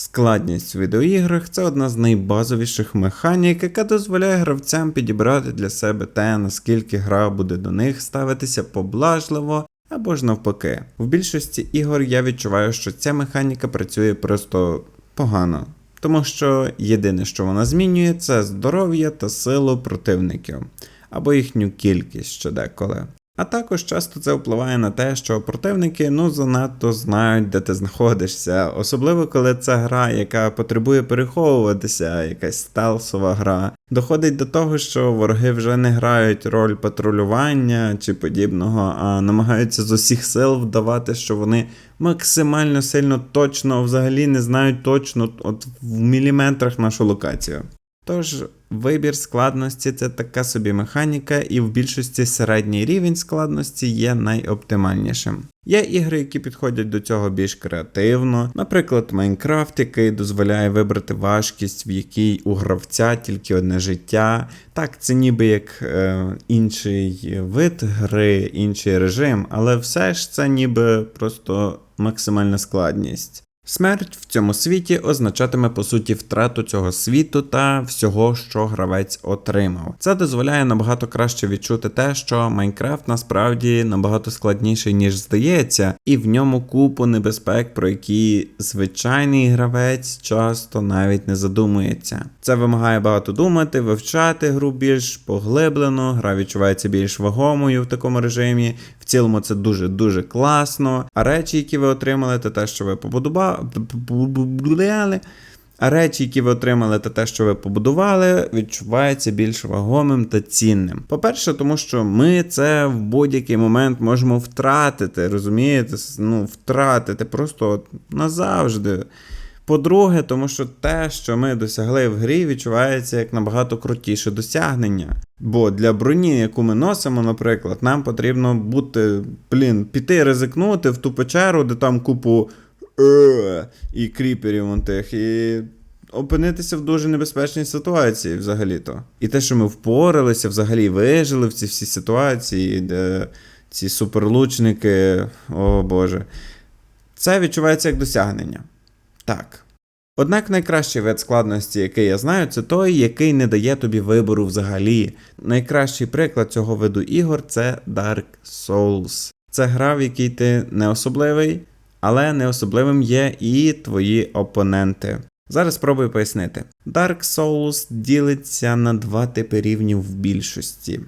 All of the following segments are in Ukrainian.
Складність в відеоіграх це одна з найбазовіших механік, яка дозволяє гравцям підібрати для себе те, наскільки гра буде до них ставитися поблажливо або ж навпаки. В більшості ігор я відчуваю, що ця механіка працює просто погано. Тому що єдине, що вона змінює, це здоров'я та силу противників, або їхню кількість ще деколи. А також часто це впливає на те, що противники ну занадто знають, де ти знаходишся, особливо коли це гра, яка потребує переховуватися, якась стелсова гра. Доходить до того, що вороги вже не грають роль патрулювання чи подібного, а намагаються з усіх сил вдавати, що вони максимально сильно точно, взагалі не знають точно от в міліметрах нашу локацію. Тож вибір складності це така собі механіка, і в більшості середній рівень складності є найоптимальнішим. Є ігри, які підходять до цього більш креативно, наприклад, Майнкрафт, який дозволяє вибрати важкість, в якій у гравця тільки одне життя. Так, це ніби як е, інший вид гри, інший режим, але все ж це ніби просто максимальна складність. Смерть в цьому світі означатиме по суті втрату цього світу та всього, що гравець отримав. Це дозволяє набагато краще відчути те, що Майнкрафт насправді набагато складніший, ніж здається, і в ньому купу небезпек, про які звичайний гравець часто навіть не задумується. Це вимагає багато думати, вивчати гру більш поглиблено, гра відчувається більш вагомою в такому режимі. В цілому це дуже дуже класно. А речі, які ви отримали, та те, що ви побудували. А речі, які ви отримали, та те, що ви побудували, відчувається більш вагомим та цінним. По-перше, тому що ми це в будь-який момент можемо втратити, розумієте? Ну, втратити просто назавжди. По-друге, тому що те, що ми досягли в грі, відчувається як набагато крутіше досягнення. Бо для броні, яку ми носимо, наприклад, нам потрібно бути, блін, піти ризикнути в ту печеру, де там купу і кріперів вон тих, і опинитися в дуже небезпечній ситуації взагалі-то. І те, що ми впоралися, взагалі вижили в ці всі ситуації, де ці суперлучники, о Боже, це відчувається як досягнення. Так. Однак найкращий вид складності, який я знаю, це той, який не дає тобі вибору взагалі. Найкращий приклад цього виду ігор це Dark Souls. Це гра, в якій ти не особливий, але не особливим є і твої опоненти. Зараз спробую пояснити. Dark Souls ділиться на два типи рівнів в більшості.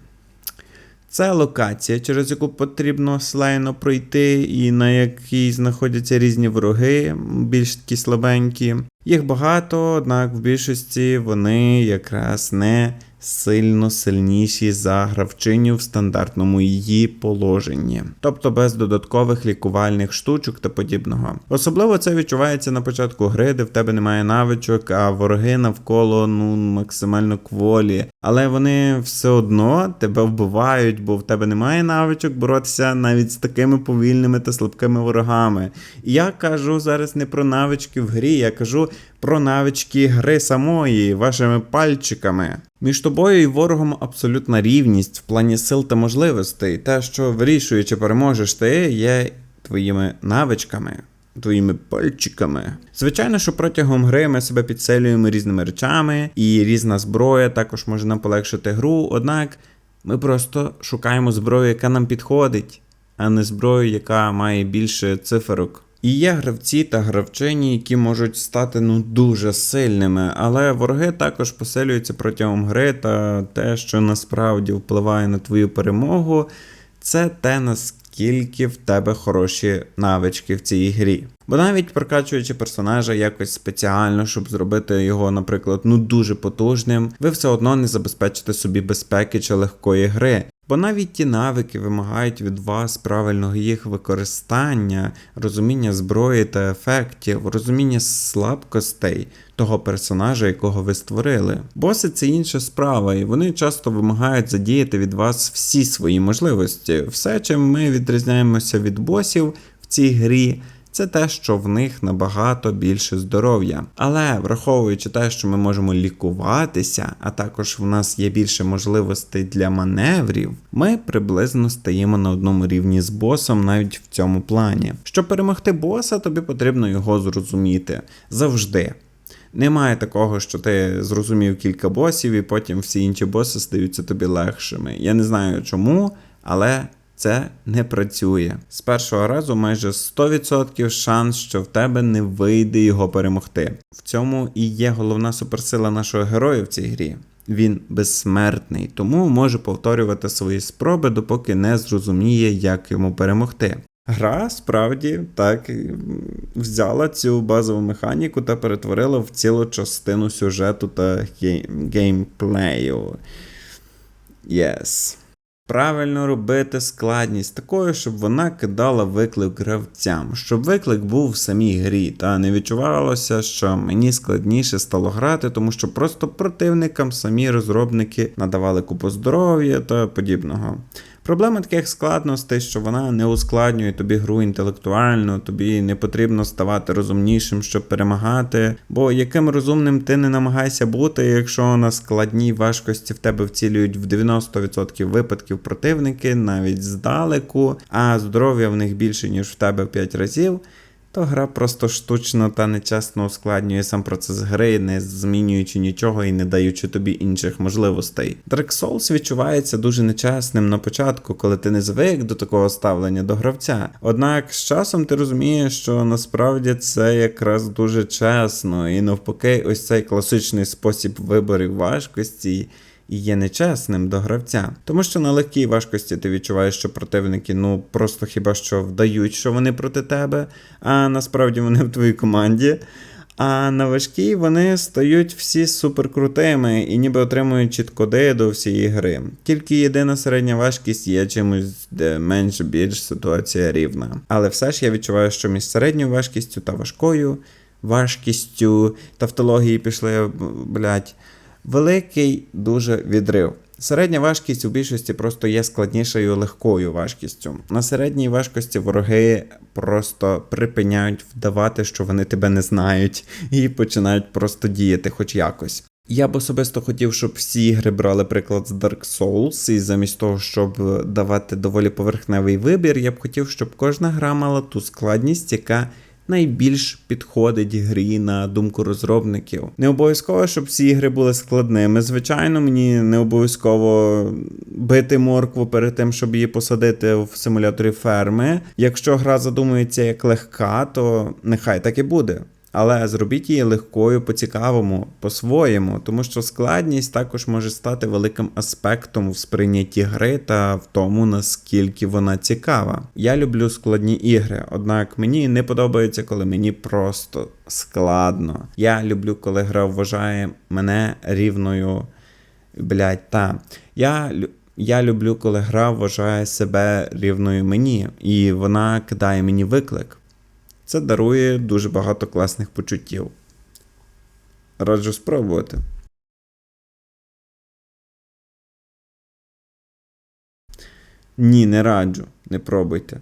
Це локація, через яку потрібно слайно пройти, і на якій знаходяться різні вороги, більш такі слабенькі. Їх багато, однак в більшості вони якраз не сильно сильніші за гравчиню в стандартному її положенні, тобто без додаткових лікувальних штучок та подібного. Особливо це відчувається на початку гри, де в тебе немає навичок, а вороги навколо ну максимально кволі, але вони все одно тебе вбивають, бо в тебе немає навичок боротися навіть з такими повільними та слабкими ворогами. І я кажу зараз не про навички в грі, я кажу про навички гри самої, вашими пальчиками. Між тобою і ворогом абсолютна рівність в плані сил та можливостей. Те, що вирішує, чи переможеш ти, є твоїми навичками. Твоїми пальчиками. Звичайно, що протягом гри ми себе підсилюємо різними речами, і різна зброя також може нам полегшити гру, однак ми просто шукаємо зброю, яка нам підходить, а не зброю, яка має більше циферок. І є гравці та гравчині, які можуть стати ну дуже сильними, але вороги також посилюються протягом гри, та те, що насправді впливає на твою перемогу, це те, наскільки в тебе хороші навички в цій грі. Бо навіть прокачуючи персонажа якось спеціально, щоб зробити його, наприклад, ну дуже потужним, ви все одно не забезпечите собі безпеки чи легкої гри. Бо навіть ті навики вимагають від вас правильного їх використання, розуміння зброї та ефектів, розуміння слабкостей того персонажа, якого ви створили. Боси це інша справа, і вони часто вимагають задіяти від вас всі свої можливості. Все, чим ми відрізняємося від босів в цій грі, це те, що в них набагато більше здоров'я. Але враховуючи те, що ми можемо лікуватися, а також в нас є більше можливостей для маневрів, ми приблизно стаємо на одному рівні з босом навіть в цьому плані. Щоб перемогти боса, тобі потрібно його зрозуміти завжди. Немає такого, що ти зрозумів кілька босів, і потім всі інші боси стаються тобі легшими. Я не знаю чому, але це не працює. З першого разу майже 100% шанс, що в тебе не вийде його перемогти. В цьому і є головна суперсила нашого героя в цій грі. Він безсмертний, тому може повторювати свої спроби, допоки не зрозуміє, як йому перемогти. Гра справді так взяла цю базову механіку та перетворила в цілу частину сюжету та гей- геймплею. Yes. Правильно робити складність такою, щоб вона кидала виклик гравцям, щоб виклик був в самій грі, та не відчувалося, що мені складніше стало грати, тому що просто противникам самі розробники надавали купу здоров'я та подібного. Проблема таких складностей, що вона не ускладнює тобі гру інтелектуально, тобі не потрібно ставати розумнішим, щоб перемагати. Бо яким розумним ти не намагайся бути, якщо на складній важкості в тебе вцілюють в 90% випадків противники, навіть здалеку, а здоров'я в них більше, ніж в тебе в 5 разів. То гра просто штучно та нечесно ускладнює сам процес гри, не змінюючи нічого і не даючи тобі інших можливостей. Dark Souls відчувається дуже нечесним на початку, коли ти не звик до такого ставлення до гравця. Однак з часом ти розумієш, що насправді це якраз дуже чесно, і навпаки, ось цей класичний спосіб виборів важкості і є нечесним до гравця. Тому що на легкій важкості ти відчуваєш, що противники ну просто хіба що вдають, що вони проти тебе, а насправді вони в твоїй команді. А на важкій вони стають всі суперкрутими і ніби отримують чіткоди до всієї гри. Тільки єдина середня важкість є чимось, де менш більш ситуація рівна. Але все ж я відчуваю, що між середньою важкістю та важкою важкістю тавтології пішли, блядь, великий дуже відрив. Середня важкість у більшості просто є складнішою легкою важкістю. На середній важкості вороги просто припиняють вдавати, що вони тебе не знають, і починають просто діяти хоч якось. Я б особисто хотів, щоб всі ігри брали приклад з Dark Souls, і замість того, щоб давати доволі поверхневий вибір, я б хотів, щоб кожна гра мала ту складність, яка найбільш підходить грі на думку розробників. Не обов'язково, щоб всі ігри були складними. Звичайно, мені не обов'язково бити моркву перед тим, щоб її посадити в симуляторі ферми. Якщо гра задумується як легка, то нехай так і буде. Але зробіть її легкою по-цікавому, по-своєму, тому що складність також може стати великим аспектом в сприйнятті гри та в тому, наскільки вона цікава. Я люблю складні ігри, однак мені не подобається, коли мені просто складно. Я люблю, коли гра вважає мене рівною. Блять, та. Я я люблю, коли гра вважає себе рівною мені, і вона кидає мені виклик. Це дарує дуже багато класних почуттів. Раджу спробувати. Ні, не раджу, не пробуйте.